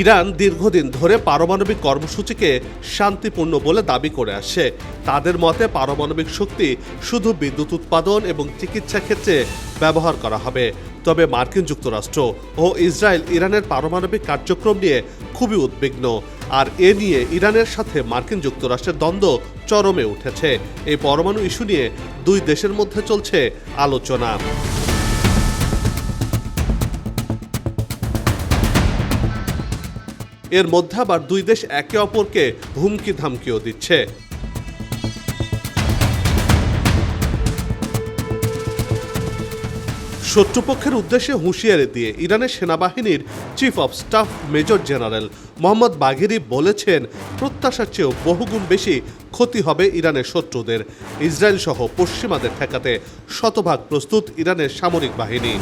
Iran দীর্ঘদিন ধরে পারমাণবিক কর্মসূচিকে শান্তিপূর্ণ বলে দাবি করে আসছে তাদের মতে পারমাণবিক শক্তি শুধু বিদ্যুৎ উৎপাদন এবং চিকিৎসা ক্ষেত্রে ব্যবহার করা হবে। তবে মার্কিন যুক্তরাষ্ট্র ও ইসরায়েল ইরানের পারমাণবিক কার্যক্রম নিয়ে খুবই উদ্বিগ্ন। আর এ নিয়ে ইরানের সাথে মার্কিন যুক্তরাষ্ট্রের দ্বন্দ্ব চরমে উঠেছে। এই পরমাণু ইস্যু নিয়ে দুই দেশের মধ্যে চলছে আলোচনা। এর মধ্যে আবার দুই দেশ একে অপরকে হুমকি ধামকিও দিচ্ছে। শত্রুপক্ষের উদ্দেশ্যে হুঁশিয়ারি দিয়ে ইরানের সেনাবাহিনীর chief of staff major general Mohammad Bagheri বলেছেন, প্রত্যাশার চেয়েও বহুগুণ বেশি ক্ষতি হবে ইরানের শত্রুদের। ইসরায়েল সহ পশ্চিমাদের ঠেকাতে শতভাগ প্রস্তুত ইরানের সামরিক বাহিনী।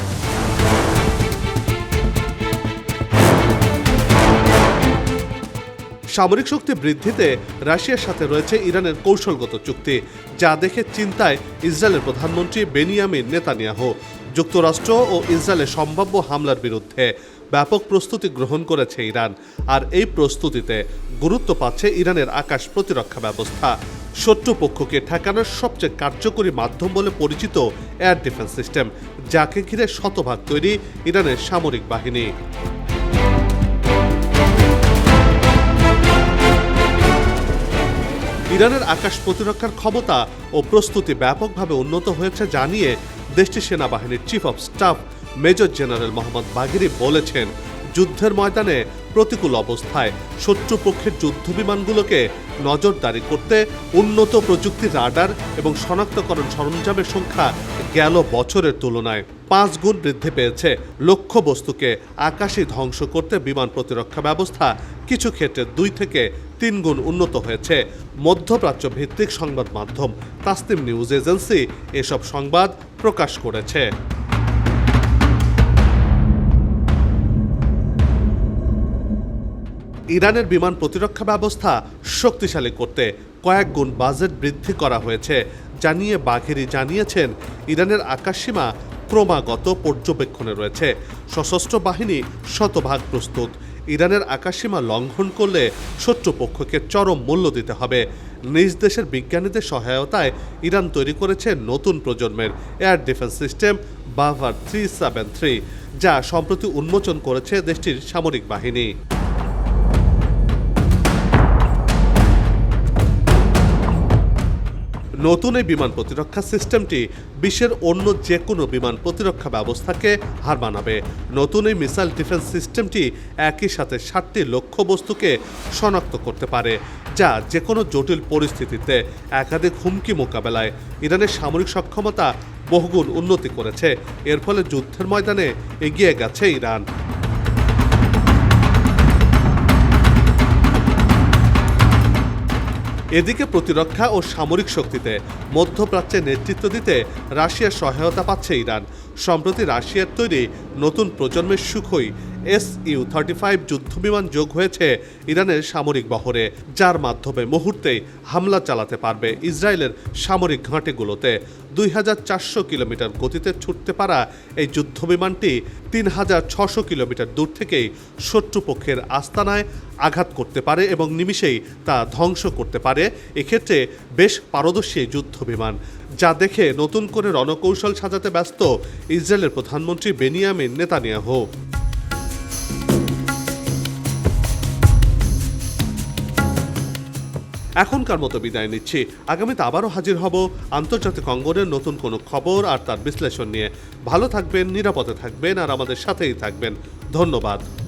সামরিক শক্তি বৃদ্ধিতে রাশিয়ার সাথে রয়েছে ইরানের কৌশলগত চুক্তি, যা দেখে চিন্তায় ইসরায়েলের প্রধানমন্ত্রী বেনিয়ামিন নেতানিয়াহু। যুক্তরাষ্ট্র ও ইসরায়েলের সম্ভাব্য হামলার বিরুদ্ধে ব্যাপক প্রস্তুতি গ্রহণ করেছে ইরান, আর এই প্রস্তুতিতে গুরুত্ব পাচ্ছে ইরানের আকাশ প্রতিরক্ষা ব্যবস্থা। শত্রুপক্ষকে ঠেকানোর সবচেয়ে কার্যকরী মাধ্যম বলে পরিচিত এয়ার ডিফেন্স সিস্টেম, যাকে ঘিরে শতভাগ তৈরি ইরানের সামরিক বাহিনী। ইরানের আকাশ প্রতিরক্ষার ক্ষমতা ও প্রস্তুতি ব্যাপকভাবে উন্নত হয়েছে জানিয়ে দেশটির সেনাবাহিনীর chief of staff major general Mohammad Bagheri বলেছেন, যুদ্ধের ময়দানে প্রতিকূল অবস্থায় শত্রুপক্ষের যুদ্ধ বিমানগুলোকে নজরদারি করতে উন্নত প্রযুক্তির রাডার এবং শনাক্তকরণ সরঞ্জামের সংখ্যা গেল বছরের তুলনায়। পাঁচ গুণ বৃদ্ধি পেয়েছে। লক্ষ্য বস্তুকে আকাশে ধ্বংস করতে বিমান প্রতিরক্ষা ব্যবস্থা কিছু ক্ষেত্রে দুই থেকে তিন গুণ উন্নত হয়েছে। মধ্যপ্রাচ্য ভিত্তিক সংবাদ মাধ্যম তাসনিম নিউজ এজেন্সি এসব সংবাদ প্রকাশ করেছে। ইরানের বিমান প্রতিরক্ষা ব্যবস্থা শক্তিশালী করতে কয়েক গুণ বাজেট বৃদ্ধি করা হয়েছে। জানিয়ে বাঘেরি জানিয়েছেন, ইরানের আকাশসীমা ক্রমাগত পর্যবেক্ষণে রয়েছে। সশস্ত্র বাহিনী শতভাগ প্রস্তুত। ইরানের আকাশসীমা লঙ্ঘন করলে শত্রুপক্ষকে চরম মূল্য দিতে হবে। নিজ দেশের বিজ্ঞানীদের সহায়তায় ইরান তৈরি করেছে নতুন প্রজন্মের air defence system, Bavar three seven three, যা সম্প্রতি উন্মোচন করেছে দেশটির সামরিক বাহিনী। নতুন এই বিমান প্রতিরক্ষা সিস্টেমটি বিশ্বের অন্য যে কোনো বিমান প্রতিরক্ষা ব্যবস্থাকে হার মানাবে। নতুন এই মিসাইল ডিফেন্স সিস্টেমটি একই সাথে ষাটটি লক্ষ্যবস্তুকে শনাক্ত করতে পারে, যা যে কোনো জটিল পরিস্থিতিতে একাধিক হুমকি মোকাবেলায় ইরানের সামরিক সক্ষমতা বহুগুণ উন্নতি করেছে। এর ফলে যুদ্ধের ময়দানে এগিয়ে গেছে ইরান। এদিকে প্রতিরক্ষা ও সামরিক শক্তিতে মধ্যপ্রাচ্যে নেতৃত্ব দিতে রাশিয়ার সহায়তা পাচ্ছে ইরান। সম্প্রতি রাশিয়ার তৈরি নতুন প্রজন্মের Sukhoi S U thirty five যুদ্ধবিমান যোগ হয়েছে ইরানের সামরিক বহরে, যার মাধ্যমে মুহূর্তেই হামলা চালাতে পারবে ইসরায়েলের সামরিক ঘাঁটিগুলোতে। দুই হাজার চারশো কিলোমিটার গতিতে ছুটতে পারা এই যুদ্ধবিমানটি তিন হাজার ছশো কিলোমিটার দূর থেকেই শত্রুপক্ষের আস্তানায় আঘাত করতে পারে এবং নিমিষেই তা ধ্বংস করতে পারে। এক্ষেত্রে বেশ পারদর্শী যুদ্ধবিমান। যা দেখে নতুন করে রণকৌশল সাজাতে ব্যস্ত ইসরায়েলের প্রধানমন্ত্রী বেনিয়ামিন নেতানিয়াহু। এখনকার মতো বিদায় নিচ্ছি। আগামীতে আবারও হাজির হব আন্তর্জাতিক অঙ্গনের নতুন কোনো খবর আর তার বিশ্লেষণ নিয়ে। ভালো থাকবেন, নিরাপদে থাকবেন আর আমাদের সাথেই থাকবেন। ধন্যবাদ।